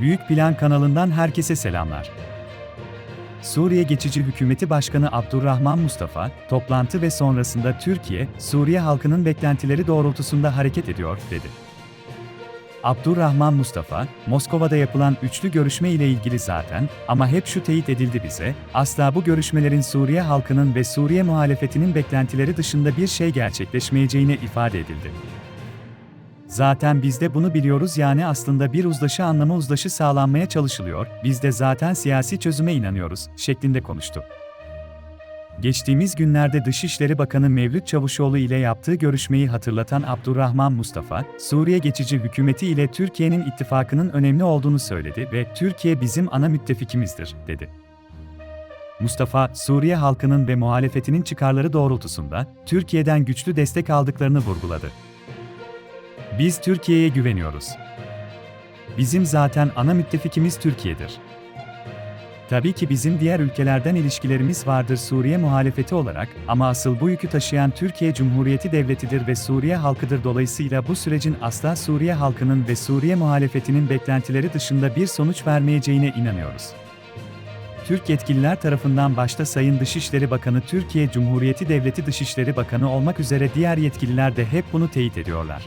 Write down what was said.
Büyük Plan kanalından herkese selamlar. Suriye Geçici Hükümeti Başkanı Abdurrahman Mustafa, toplantı ve sonrasında Türkiye, Suriye halkının beklentileri doğrultusunda hareket ediyor, dedi. Abdurrahman Mustafa, Moskova'da yapılan üçlü görüşme ile ilgili zaten ama hep şu teyit edildi bize, asla bu görüşmelerin Suriye halkının ve Suriye muhalefetinin beklentileri dışında bir şey gerçekleşmeyeceğine ifade edildi. Zaten biz de bunu biliyoruz yani aslında bir uzlaşı anlamı uzlaşı sağlanmaya çalışılıyor, biz de zaten siyasi çözüme inanıyoruz, şeklinde konuştu. Geçtiğimiz günlerde Dışişleri Bakanı Mevlüt Çavuşoğlu ile yaptığı görüşmeyi hatırlatan Abdurrahman Mustafa, Suriye geçici hükümeti ile Türkiye'nin ittifakının önemli olduğunu söyledi ve Türkiye bizim ana müttefikimizdir, dedi. Mustafa, Suriye halkının ve muhalefetinin çıkarları doğrultusunda Türkiye'den güçlü destek aldıklarını vurguladı. Biz Türkiye'ye güveniyoruz. Bizim zaten ana müttefikimiz Türkiye'dir. Tabii ki bizim diğer ülkelerden ilişkilerimiz vardır Suriye muhalefeti olarak ama asıl bu yükü taşıyan Türkiye Cumhuriyeti Devleti'dir ve Suriye halkıdır dolayısıyla bu sürecin asla Suriye halkının ve Suriye muhalefetinin beklentileri dışında bir sonuç vermeyeceğine inanıyoruz. Türk yetkililer tarafından başta Sayın Dışişleri Bakanı Türkiye Cumhuriyeti Devleti Dışişleri Bakanı olmak üzere diğer yetkililer de hep bunu teyit ediyorlar.